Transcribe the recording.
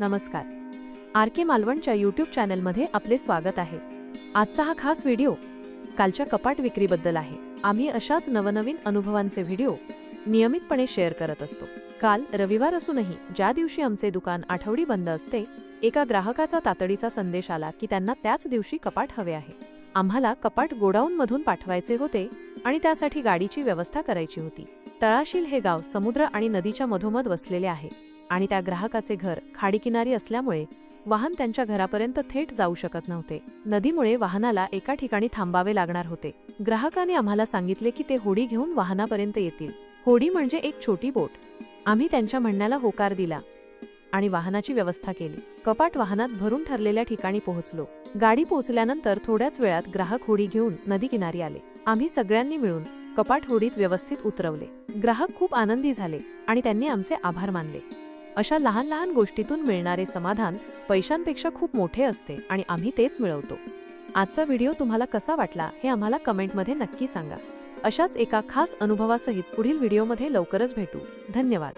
नमस्कार. आर के मालवणच्या यूट्यूब चॅनलमध्ये आपले स्वागत आहे. आजचा हा खास व्हिडिओ कालच्या कपाट विक्रीबद्दल आहे. आम्ही अशाच नवनवीन अनुभवांचे व्हिडिओ नियमितपणे शेअर करत असतो. काल रविवार असूनही ज्या दिवशी आमचे दुकान आठवडी बंद असते एका ग्राहकाचा तातडीचा संदेश आला की त्यांना त्याच दिवशी कपाट हवे आहे. आम्हाला कपाट गोडाऊनमधून पाठवायचे होते आणि त्यासाठी गाडीची व्यवस्था करायची होती. तळाशील हे गाव समुद्र आणि नदीच्या मधोमध वसलेले आहे. आणि त्या ग्राहकाचे घर खाडीकिनारी असल्यामुळे वाहन त्यांच्या घरापर्यंत थेट जाऊ शकत नव्हते. नदीमुळे वाहनाला एका ठिकाणी थांबावे लागणार होते. ग्राहकाने आम्हाला सांगितले की ते होडी घेऊन वाहनापर्यंत येतील. होडी म्हणजे एक छोटी बोट. आम्ही त्यांच्या म्हणण्याला होकार दिला आणि वाहनाची व्यवस्था केली. कपाट वाहनात भरून ठरलेल्या ठिकाणी पोहोचलो. गाडी पोहोचल्यानंतर थोड्याच वेळात ग्राहक होडी घेऊन नदी किनारी आले. आम्ही सगळ्यांनी मिळून कपाट होडीत व्यवस्थित उतरवले. ग्राहक खूप आनंदी झाले आणि त्यांनी आमचे आभार मानले. अशा लहान लहान गोष्टीतून मिळणारे समाधान पैशांपेक्षा खूप मोठे असते आणि आम्ही तेच मिळवतो. आजचा व्हिडिओ तुम्हाला कसा वाटला हे आम्हाला कमेंटमध्ये नक्की सांगा. अशाच एका खास अनुभवासहित पुढील व्हिडिओमध्ये लवकरच भेटू. धन्यवाद.